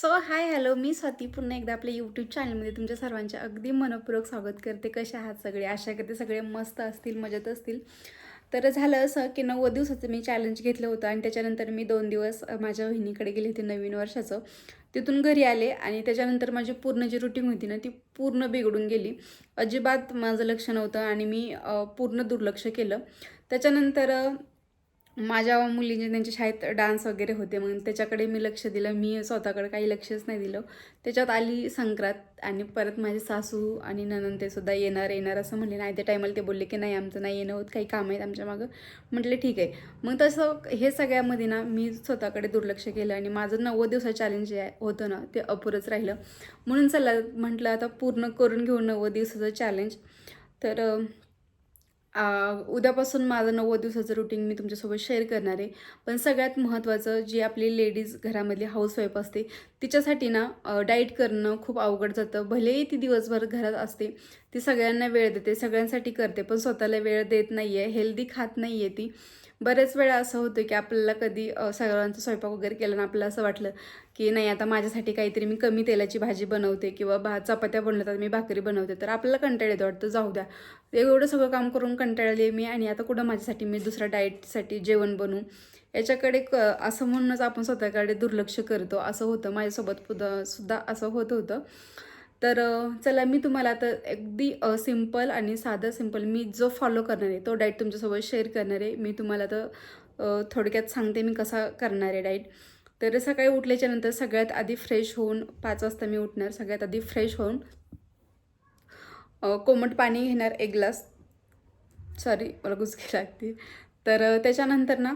So hi hello मी स्वाती पुन्हा एकदा आपल्या यूट्यूब चॅनलमध्ये तुमच्या सर्वांचे अगदी मनपूर्वक स्वागत करते. कसे आहात सगळे? आशा करते सगळे मस्त असतील मजेत असतील. तर झालं असं की नव्वद दिवसाचं मी चॅलेंज घेतलं होतं आणि त्याच्यानंतर मी दोन दिवस माझ्या बहिणीकडे गेले होते नवीन वर्षाचं. तिथून घरी आले आणि त्याच्यानंतर माझी पूर्ण जी रुटीन होती ना ती पूर्ण बिघडून गेली. अजिबात माझं लक्ष नव्हतं आणि मी पूर्ण दुर्लक्ष केलं. त्याच्यानंतर माझ्या मुलींचे त्यांच्या शाळेत डान्स वगैरे होते मग त्याच्याकडे मी लक्ष दिलं. मी स्वतःकडे काही लक्षच नाही दिलं. त्याच्यात आली संक्रांत आणि परत माझे सासू आणि ननंद ते सुद्धा येणार येणार असं म्हणले नाही त्या टायमाला ते बोलले की नाही आमचं नाही येणं होत काही काम आहेत आमच्या मागं. म्हटले ठीक आहे. मग तसं हे सगळ्यामध्ये ना मी स्वतःकडे दुर्लक्ष केलं आणि माझं नव्वद दिवसाचं चॅलेंज जे आहे- होतं ना ते अपुरंच राहिलं. म्हणून चला म्हटलं आता पूर्ण करून घेऊ नव्वद दिवसाचं चॅलेंज तर उद्यापासून माझं नव्वद दिवसाचं रुटीन मी तुमच्यासोबत शेअर करणार आहे. पण सगळ्यात महत्त्वाचं जी आपली लेडीज घरामधली हाऊसवाईफ असते तिच्यासाठी ना डाईट करणं खूप अवघड जातं. भलेही ती दिवसभर घरात असते ती सगळ्यांना वेळ देते सगळ्यांसाठी करते पण स्वतःला वेळ देत नाही आहे हेल्दी खात नाही आहे ती. बरेच वेळा असं होतं की आपल्याला कधी सगळ्यांचा स्वयंपाक वगैरे केला ना आपल्याला असं वाटलं की नाही आता माझ्यासाठी काहीतरी मी कमी तेलाची भाजी बनवते किंवा भा चपात्या बनवतात मी भाकरी बनवते तर आपल्याला कंटाळ येतो वाटतं जाऊ द्या. एवढं सगळं काम करून कंटाळले मी आणि आता कुठं माझ्यासाठी मी दुसऱ्या डाएटसाठी जेवण बनवू याच्याकडे क असं म्हणूनच आपण स्वतःकडे दुर्लक्ष करतो. असं होतं माझ्यासोबत पुद- सुद्धा असं होत होतं. तर चला मी तुम्हाला आता अगदी सिंपल आणि साधं सिंपल मी जो फॉलो करणार आहे तो डाईट तुमच्यासोबत शेअर करणार आहे. मी तुम्हाला तर थोडक्यात सांगते मी कसा करणार आहे डाईट तर सकाळी उठल्याच्या नंतर सगळ्यात आधी फ्रेश होऊन पाच वाजता मी उठणार. सगळ्यात आधी फ्रेश होऊन कोमट पाणी घेणार एक ग्लास सॉरी मला गुसकी लागते. तर त्याच्यानंतर ना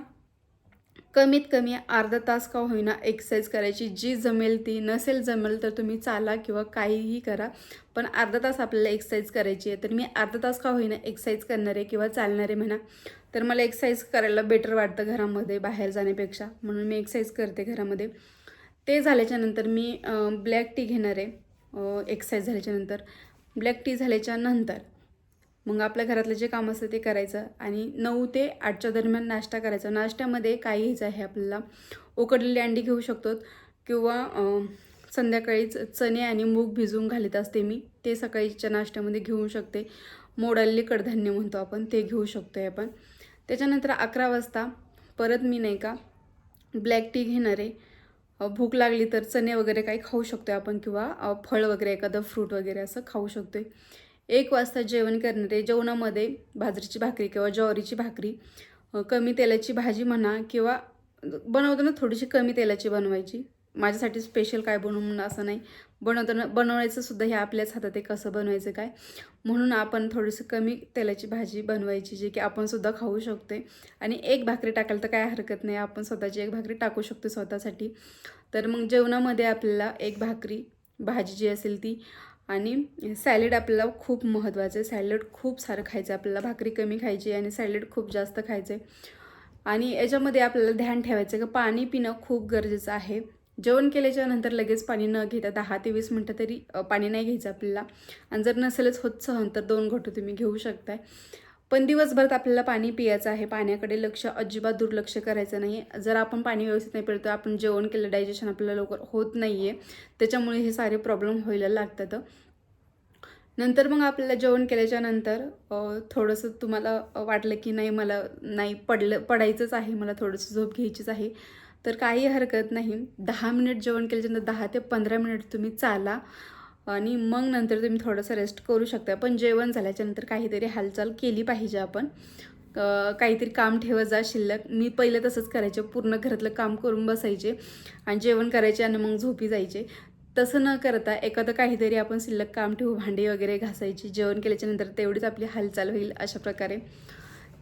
कमीत कमी अर्धा तास का होईना एक्सरसाइज करायची. जी जमेल ती नसेल जमेल तर तुम्ही चाला किंवा काहीही करा. पण अर्धा तास आपल्याला एक्सरसाइज करायची आहे. तर मी अर्धा तास का होईना एक्सरसाइज करणार आहे किंवा चालणार आहे म्हणा तर मला एक्सरसाइज करायला बेटर वाटतं घरामध्ये बाहेर जाण्यापेक्षा. म्हणून मी एक्सरसाइज करते घरामध्ये. ते झाल्याच्यानंतर मी ब्लॅक टी घेणार आहे. एक्सरसाइज झाल्याच्यानंतर ब्लॅक टी झाल्याच्यानंतर. मग आपल्या घरातलं जे काम असतं ते करायचं आणि नऊ ते आठच्या दरम्यान नाश्ता करायचा. नाश्त्यामध्ये काही घ्यायचं आहे आपल्याला उकडलेली अंडी घेऊ शकतो किंवा संध्याकाळीच चणे आणि मूग भिजवून घालत असते मी. ते सकाळीच्या नाश्त्यामध्ये घेऊ शकते. मोडालेले कडधान्य म्हणतो आपण ते घेऊ शकतो आहे आपण. त्याच्यानंतर अकरा वाजता परत मी नाही का ब्लॅक टी घेणार आहे. भूक लागली तर चणे वगैरे काही खाऊ शकतो आपण किंवा फळ वगैरे एखादं फ्रूट वगैरे असं खाऊ शकतो आहे एक वाजता जेवण करणारे जेवणामध्ये बाजरीची भाकरी किंवा ज्वारीची भाकरी कमी तेलाची भाजी म्हणा किंवा बनवताना थोडीशी कमी तेलाची बनवायची. माझ्यासाठी स्पेशल काय बनवू म्हणून असं नाही. बनवताना बनवायचं सुद्धा हे आपल्याच हातात आहे कसं बनवायचं काय? म्हणून आपण थोडीसं कमी तेलाची भाजी बनवायची जी की आपण सुद्धा खाऊ शकते आणि एक भाकरी टाकायला तर काय हरकत नाही आपण स्वतःची एक भाकरी टाकू शकतो स्वतःसाठी. तर मग जेवणामध्ये आपल्याला एक भाकरी भाजी जी असेल ती आणि सॅलेड आपल्याला खूप महत्त्वाचं आहे. सॅलड खूप सारं खायचं आहे. आपल्याला भाकरी कमी खायची आणि सॅलेड खूप जास्त खायचं आहे आणि याच्यामध्ये आपल्याला ध्यान ठेवायचं आहे की पाणी पिणं खूप गरजेचं आहे. जेवण केल्याच्यानंतर लगेच पाणी न घेता दहा ते वीस मिनटं तरी पाणी नाही घ्यायचं आपल्याला. आणि जर नसेलच होत सहन तर दोन घोटं तुम्ही घेऊ शकताय. पण दिवसभरात आपल्याला पाणी पियाचं आहे. पाण्याकडे लक्ष अजिबात दुर्लक्ष करायचं नाही जर आपण पाणी व्यवस्थित नाही पिलं तर आपण जेवण केलं डायजेशन आपल्याला लवकर होत नाही आहे त्याच्यामुळे हे सारे प्रॉब्लेम व्हायला लागतात. नंतर मग आपल्याला जेवण केल्याच्यानंतर थोडंसं तुम्हाला वाटलं की नाही मला नाही पडलं पडायचंच आहे. मला थोडंसं झोप घ्यायचीच आहे. तर काही हरकत नाही. दहा मिनिट जेवण केल्याच्यानंतर दहा ते पंधरा मिनिट तुम्ही चाला. आणि मग नंतर तुम्ही थोडंसं रेस्ट करू शकता. पण जेवण झाल्याच्यानंतर काहीतरी हालचाल केली पाहिजे आपण. काहीतरी काम ठेवत जा शिल्लक. मी पहिलं तसंच करायचे. पूर्ण घरातलं काम करून बसायचे. आणि जेवण करायचे आणि मग झोपी जायचे. तसं न करता एखादं काहीतरी आपण शिल्लक काम ठेवू भांडी वगैरे घासायची जेवण केल्याच्यानंतर तेवढीच आपली हालचाल होईल अशा प्रकारे.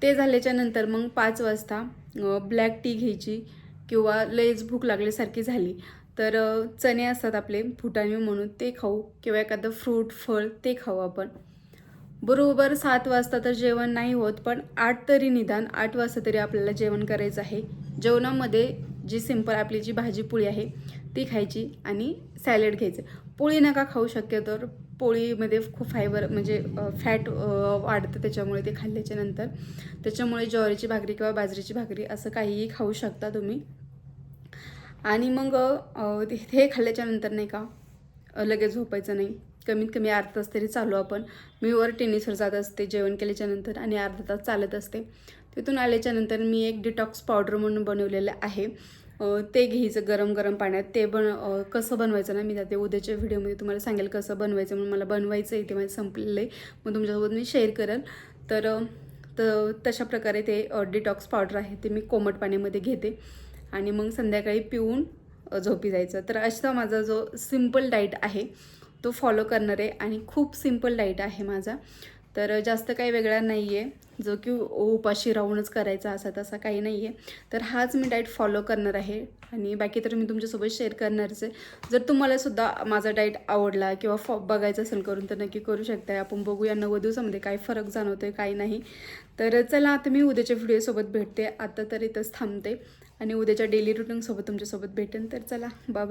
ते झाल्याच्यानंतर मग पाच वाजता ब्लॅक टी घ्यायची किंवा लयच भूक लागल्यासारखी झाली. तर चणे असतात आपले फुटाणे म्हणून ते खाऊ किंवा एखादं फ्रूट फळ ते खाऊ आपण. बरोबर सात वाजता तर जेवण नाही होत पण आठ तरी निदान आठ वाजता तरी आपल्याला जेवण करायचं आहे. जेवणामध्ये जी सिंपल आपली जी भाजी पोळी आहे ती खायची आणि सॅलेड घ्यायचं. पोळी नका खाऊ शक्यतो पोळीमध्ये खूप फायबर म्हणजे फॅट वाढतं त्याच्यामुळे ते खाल्ल्याच्या नंतर. त्याच्यामुळे ज्वारीची भाकरी किंवा बाजरीची भाकरी असं काहीही खाऊ शकता तुम्ही. आणि मग ते- हे खाल्ल्याच्या नंतर नाही का लगेच झोपायचं नाही. कमीत कमी अर्धा तास तरी चालू आपण. मी वर टेनिसवर जात असते जेवण केल्याच्यानंतर आणि अर्धा तास चालत असते. तिथून आल्याच्यानंतर मी एक डिटॉक्स पावडर म्हणून बनवलेलं आहे. ते घ्यायचं गरम गरम पाण्यात. ते बन कसं बनवायचं ना मी ते उद्याच्या व्हिडिओमध्ये तुम्हाला सांगेल कसं बनवायचं म्हणून मला बनवायचं आहे ते माझं संपलेलं आहे. मग तुमच्यासोबत मी शेअर करेल. तर तशा प्रकारे ते डिटॉक्स पावडर आहे ते मी कोमट पाण्यामध्ये घेते. आणि मग संध्याकाळी पिऊन झोपी जायचं. तर असा माझा जो सिंपल डाईट आहे तो फॉलो करणार आहे आणि खूप सिंपल डाईट आहे माझा. तर जास्त काही वेगळा नाही आहे जो की उपाशी राहूनच करायचा असा तसा काही नाही आहे तर हाच मी डाईट फॉलो करणार आहे. आणि बाकी तर मी तुमच्यासोबत शेअर करणारच आहे. जर तुम्हालासुद्धा माझा डाईट आवडला किंवा फॉ बघायचं असेल करून तर नक्की करू शकताय. आपण बघूया नव्वद दिवसामध्ये काय फरक जाणवतोय काही नाही. तर चला आता मी उद्याच्या व्हिडिओसोबत भेटते. आता तर इथंच थांबते. आणि उद्याच्या डेली रुटीनसोबत तुमच्यासोबत भेटेन तर चला बाय